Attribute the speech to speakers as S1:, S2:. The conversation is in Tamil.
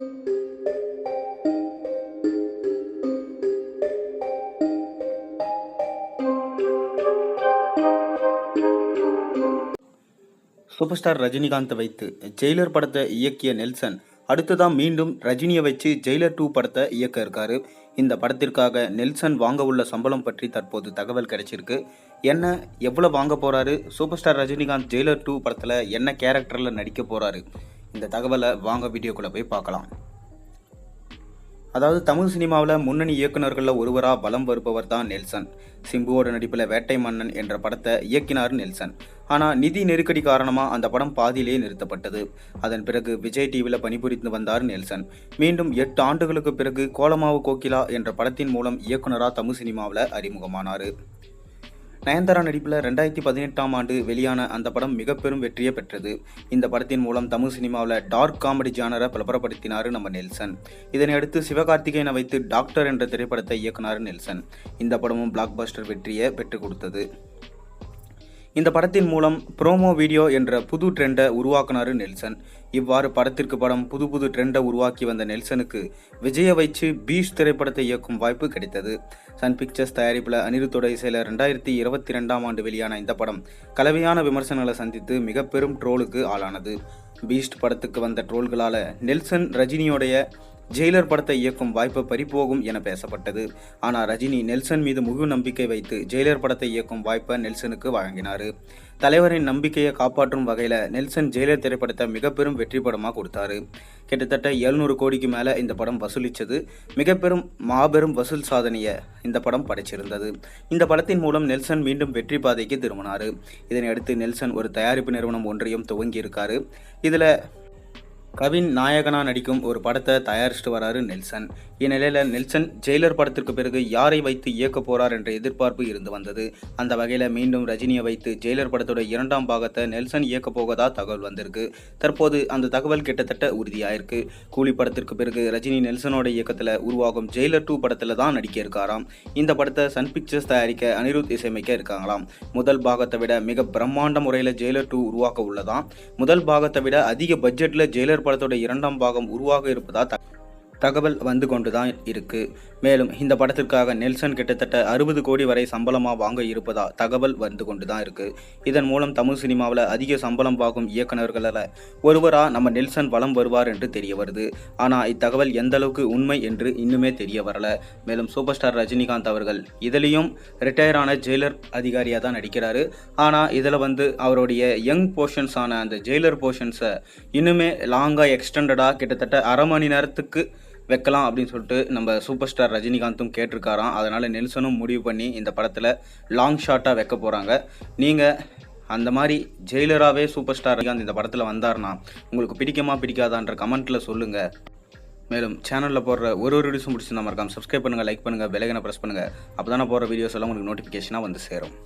S1: சூப்பர் ஸ்டார் ரஜினிகாந்த் வைத்து ஜெயிலர் படத்தை இயக்கிய நெல்சன் அடுத்ததான் மீண்டும் ரஜினியை வச்சு ஜெயிலர் டூ படத்தை இயக்க இருக்காரு. இந்த படத்திற்காக நெல்சன் வாங்க உள்ள சம்பளம் பற்றி தற்போது தகவல் கிடைச்சிருக்கு. என்ன எவ்வளோ வாங்க போறாரு? Super star Rajinikanth Jailer two படத்தில் என்ன கேரக்டரில் நடிக்க போறாரு? இந்த தகவலை வாங்க வீடியோக்குள்ளே போய் பார்க்கலாம். அதாவது தமிழ் சினிமாவில் முன்னணி இயக்குனர்களில் ஒருவராக பலம் வருபவர் தான் நெல்சன். சிம்புவோட நடிப்பில் வேட்டை மன்னன் என்ற படத்தை இயக்கினார் நெல்சன். ஆனால் நிதி நெருக்கடி காரணமாக அந்த படம் பாதியிலே நிறுத்தப்பட்டது. அதன் பிறகு விஜய் டிவியில் பணிபுரிந்து வந்தார் நெல்சன். மீண்டும் எட்டு ஆண்டுகளுக்கு பிறகு கோலமாவு கோகிலா என்ற படத்தின் மூலம் இயக்குனராக தமிழ் சினிமாவில் அறிமுகமானார். நயன்தாரா நடிப்பில் ரெண்டாயிரத்தி பதினெட்டாம் ஆண்டு வெளியான அந்த படம் மிக பெரும் வெற்றியை பெற்றது. இந்த படத்தின் மூலம் தமிழ் சினிமாவில் டார்க் காமெடி ஜானரை பிரபலப்படுத்தினார் நம்ம நெல்சன். இதனையடுத்து சிவகார்த்திகேயனை வைத்து டாக்டர் என்ற திரைப்படத்தை இயக்குனார் நெல்சன். இந்த படமும் பிளாக் பஸ்டர் வெற்றியை பெற்றுக் கொடுத்தது. இந்த படத்தின் மூலம் ப்ரோமோ வீடியோ என்ற புது ட்ரெண்டை உருவாக்குனாரு நெல்சன். இவ்வாறு படத்திற்கு படம் புது புது ட்ரெண்டை உருவாக்கி வந்த நெல்சனுக்கு விஜயை வைச்சு பீஷ் திரைப்படத்தை இயக்கும் வாய்ப்பு கிடைத்தது. சன் பிக்சர்ஸ் தயாரிப்பில் அனிருத்தோட இசையில் ரெண்டாயிரத்தி இருபத்தி ரெண்டாம் ஆண்டு வெளியான இந்த படம் கலவையான விமர்சனங்களை சந்தித்து மிக பெரும் ட்ரோலுக்கு ஆளானது. பீஸ்ட் படத்துக்கு வந்த ட்ரோல்களால் நெல்சன் ரஜினியோடைய ஜெயிலர் படத்தை இயக்கும் வாய்ப்பு பறிபோகும் என பேசப்பட்டது. ஆனால் ரஜினி நெல்சன் மீது முழு நம்பிக்கை வைத்து ஜெயிலர் படத்தை இயக்கும் வாய்ப்பை நெல்சனுக்கு வழங்கினார். தலைவரின் நம்பிக்கையை காப்பாற்றும் வகையில் நெல்சன் ஜெயிலர் திரைப்படத்தை மிக பெரும் வெற்றி படமாக கொடுத்தாரு. கிட்டத்தட்ட எழுநூறு கோடிக்கு மேலே இந்த படம் வசூலித்தது மிக பெரும் மாபெரும் வசூல் சாதனையை இந்த படம் படைச்சிருந்தது. இந்த படத்தின் மூலம் நெல்சன் மீண்டும் வெற்றி பாதைக்கு திரும்பினார். இதனையடுத்து நெல்சன் ஒரு தயாரிப்பு நிறுவனம் ஒன்றையும் துவங்கியிருக்காரு. இதில் கவின் நாயகனா நடிக்கும் ஒரு படத்தை தயாரிச்சுட்டு வராரு நெல்சன். இந்நிலையில் நெல்சன் ஜெயிலர் படத்திற்கு பிறகு யாரை வைத்து இயக்க போறார் என்ற எதிர்பார்ப்பு இருந்து வந்தது. அந்த வகையில் மீண்டும் ரஜினியை வைத்து ஜெயிலர் படத்தோட இரண்டாம் பாகத்தை நெல்சன் இயக்க போவதா தகவல் வந்திருக்கு. தற்போது அந்த தகவல் கிட்டத்தட்ட உறுதியாயிருக்கு. கூலி படத்திற்கு பிறகு ரஜினி நெல்சனோட இயக்கத்தில் உருவாகும் ஜெயிலர் டூ படத்தில் தான் நடிக்க இருக்காராம். இந்த படத்தை சன் பிக்சர்ஸ் தயாரிக்க அனிருத் இசையமைக்க இருக்காங்களாம். முதல் பாகத்தை விட மிக பிரம்மாண்ட முறையில் ஜெயிலர் டூ உருவாக்க உள்ளதாம். முதல் பாகத்தை விட அதிக பட்ஜெட்டில் ஜெயிலர் படத்தோட இரண்டாம் பாகம் உருவாக இருப்பதா தகவல் வந்து கொண்டு தான் இருக்கு. மேலும் இந்த படத்திற்காக நெல்சன் கிட்டத்தட்ட அறுபது கோடி வரை சம்பளமாக வாங்க இருப்பதா தகவல் வந்து கொண்டு தான் இருக்கு. இதன் மூலம் தமிழ் சினிமாவில் அதிக சம்பளம் வாங்கும் இயக்குநர்களில் ஒருவராக நம்ம நெல்சன் வலம் வருவார் என்று தெரிய வருது. ஆனால் இத்தகவல் எந்த அளவுக்கு உண்மை என்று இன்னுமே தெரிய வரல. மேலும் சூப்பர் ஸ்டார் ரஜினிகாந்த் அவர்கள் இதுலேயும் ரிட்டையர் ஆன ஜெயிலர் அதிகாரியாக தான் நடிக்கிறாரு. ஆனால் இதில் வந்து அவருடைய யங் போர்ஷன்ஸான அந்த ஜெயிலர் போர்ஷன்ஸை இன்னுமே லாங்காக எக்ஸ்டெண்டடாக கிட்டத்தட்ட அரை மணி நேரத்துக்கு வைக்கலாம் அப்படின்னு சொல்லிட்டு நம்ம சூப்பர் ஸ்டார் ரஜினிகாந்தும் கேட்டிருக்காராம். அதனால் நெல்சனும் முடிவு பண்ணி இந்த படத்தில் லாங் ஷாட்டாக வைக்க போகிறாங்க நீங்கள் அந்த மாதிரி ஜெயிலராகவே சூப்பர் ஸ்டார் ரஜினிகாந்த் இந்த படத்தில் வந்தார்னா உங்களுக்கு பிடிக்குமா பிடிக்காதான்ற கமெண்ட்டில் சொல்லுங்கள் மேலும் சேனலில் போடுற ஒரு ஒரு வீடியோஸும் பிடிச்சிருந்தா மறக்காம சப்ஸ்கிரைப் பண்ணுங்கள் லைக் பண்ணுங்கள் பெலைகனை ப்ரெஸ் பண்ணுங்கள் அப்போ தானே போடுற வீடியோஸ் எல்லாம் உங்களுக்கு நோட்டிஃபிகேஷனாக வந்து சேரும்.